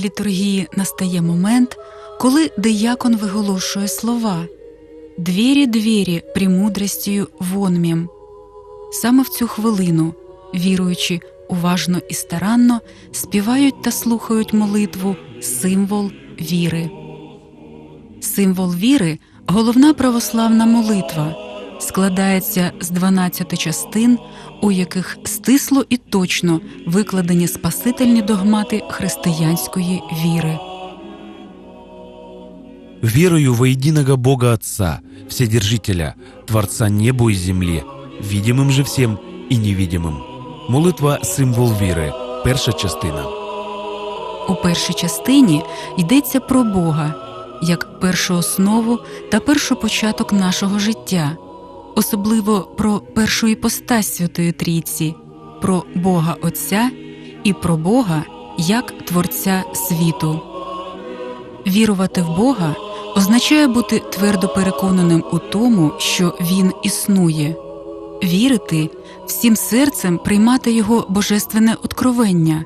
літургії настає момент, коли диякон виголошує слова Двері, двері премудростію вонмім. Саме в цю хвилину, віруючи уважно і старанно, співають та слухають молитву символ віри. Символ віри головна православна молитва, складається з 12 частин, у яких стисло і точно викладені спасительні догмати християнської віри. Верую во единого Бога Отца, Вседержителя, Творца неба и земли, видимым же всем и невидимым. Молитва символ віри. Перша частина. У першій частині йдеться про Бога як першу основу та першопочаток нашого життя, особливо про першу іпостась Святої Трійці, про Бога Отця і про Бога як Творця світу. Вірувати в Бога означає бути твердо переконаним у тому, що Він існує, вірити всім серцем приймати Його божественне откровення,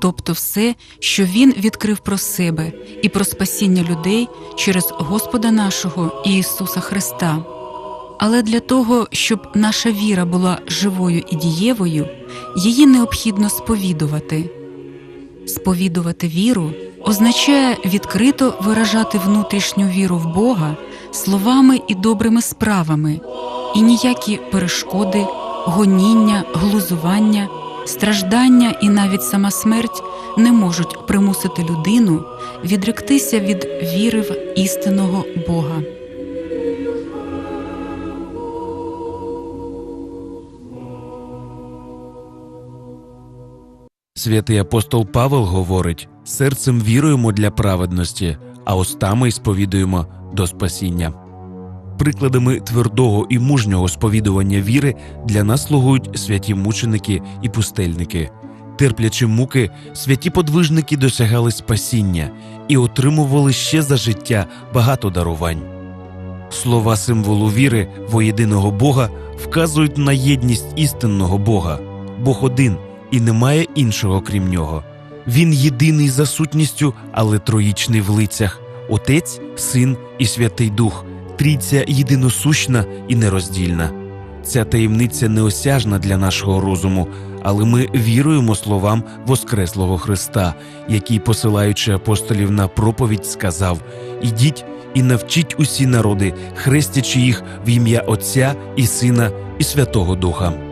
тобто все, що Він відкрив про себе і про спасіння людей через Господа нашого Ісуса Христа. Але для того, щоб наша віра була живою і дієвою, її необхідно сповідувати. Сповідувати віру означає відкрито виражати внутрішню віру в Бога словами і добрими справами, і ніякі перешкоди, гоніння, глузування, страждання і навіть сама смерть не можуть примусити людину відректися від віри в істинного Бога. Святий апостол Павел говорить: серцем віруємо для праведності, а устами сповідуємо до спасіння. Прикладами твердого і мужнього сповідування віри для нас слугують святі мученики і пустельники. Терплячи муки, святі подвижники досягали спасіння і отримували ще за життя багато дарувань. Слова символу віри воєдиного Бога вказують на єдність істинного Бога. Бог один і немає іншого крім нього. Він єдиний за сутністю, але троїчний в лицях Отець, Син і Святий Дух, трійця єдиносущна і нероздільна. Ця таємниця неосяжна для нашого розуму, але ми віруємо словам Воскреслого Христа, який, посилаючи апостолів на проповідь, сказав: Ідіть і навчіть усі народи, хрестячи їх в ім'я Отця і Сина і Святого Духа.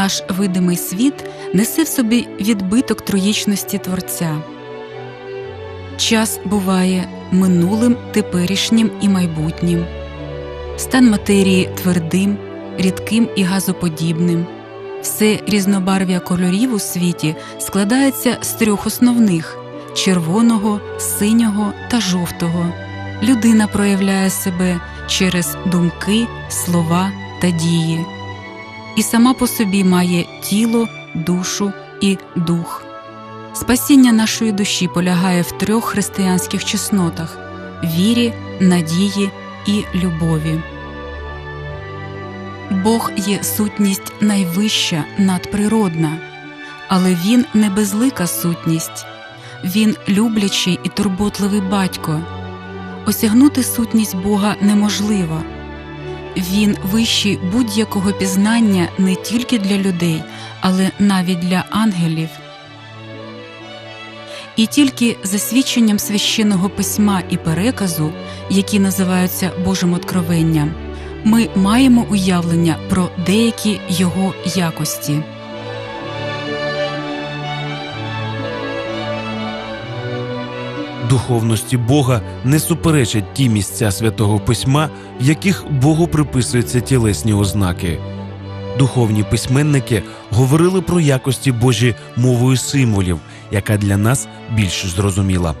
Наш видимий світ несе в собі відбиток троїчності Творця. Час буває минулим, теперішнім і майбутнім, стан матерії твердим, рідким і газоподібним. Все різнобарв'я кольорів у світі складається з трьох основних червоного, синього та жовтого. Людина проявляє себе через думки, слова та дії і сама по собі має тіло, душу і дух. Спасіння нашої душі полягає в трьох християнських чеснотах вірі, надії і любові. Бог є сутність найвища, надприродна, але Він не безлика сутність, Він люблячий і турботливий батько. Осягнути сутність Бога неможливо. Він вищий будь-якого пізнання не тільки для людей, але навіть для ангелів. І тільки за свідченням священного письма і переказу, які називаються Божим откровенням, ми маємо уявлення про деякі його якості. Духовності Бога не суперечать ті місця святого письма, в яких Богу приписуються тілесні ознаки. Духовні письменники говорили про якості Божі мовою символів, яка для нас більш зрозуміла.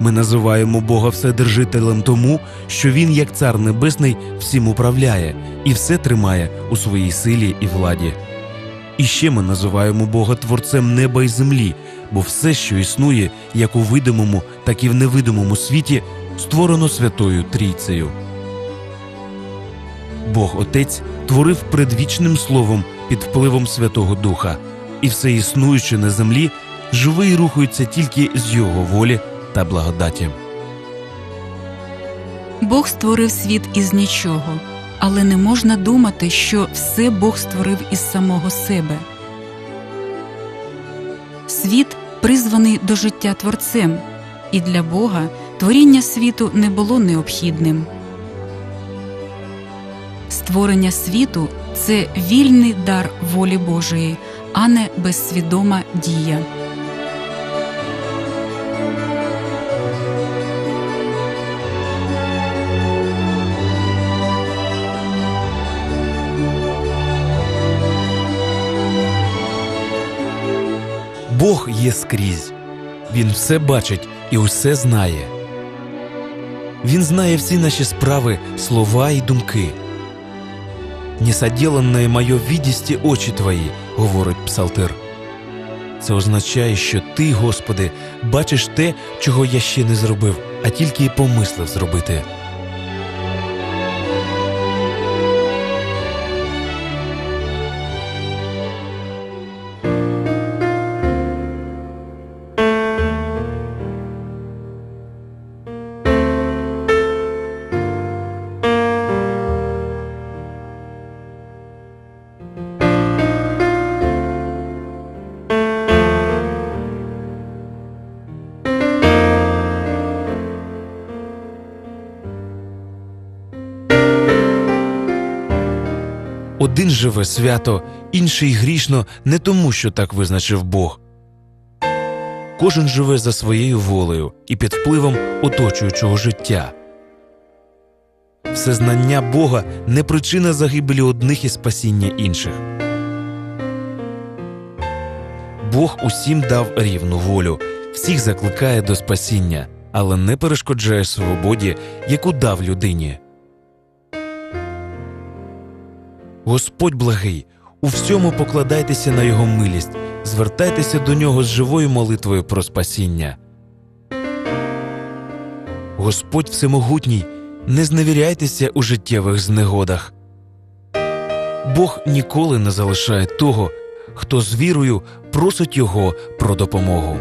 Ми називаємо Бога Вседержителем тому, що Він, як цар небесний, всім управляє і все тримає у своїй силі і владі. І ще ми називаємо Бога Творцем неба і землі, бо все, що існує, як у видимому, так і в невидимому світі, створено Святою Трійцею. Бог Отець творив предвічним словом під впливом Святого Духа, і все існуюче на землі живе і рухається тільки з Його волі та благодаті. Бог створив світ із нічого, але не можна думати, що все Бог створив із самого себе. Світ призваний до життя Творцем, і для Бога творіння світу не було необхідним. Створення світу це вільний дар волі Божої, а не безсвідома дія. Бог є скрізь. Він все бачить і усе знає. Він знає всі наші справи, слова і думки. «Несоделанное моє відісті очі твої, говорить псалтир. Це означає, що ти, Господи, бачиш те, чого я ще не зробив, а тільки й помислив зробити. Один живе свято, інший грішно не тому, що так визначив Бог. Кожен живе за своєю волею і під впливом оточуючого життя. Всезнання Бога не причина загибелі одних і спасіння інших. Бог усім дав рівну волю, всіх закликає до спасіння, але не перешкоджає свободі, яку дав людині. Господь благий, у всьому покладайтеся на Його милість, звертайтеся до нього з живою молитвою про спасіння. Господь всемогутній, не зневіряйтеся у життєвих знегодах. Бог ніколи не залишає того, хто з вірою просить Його про допомогу.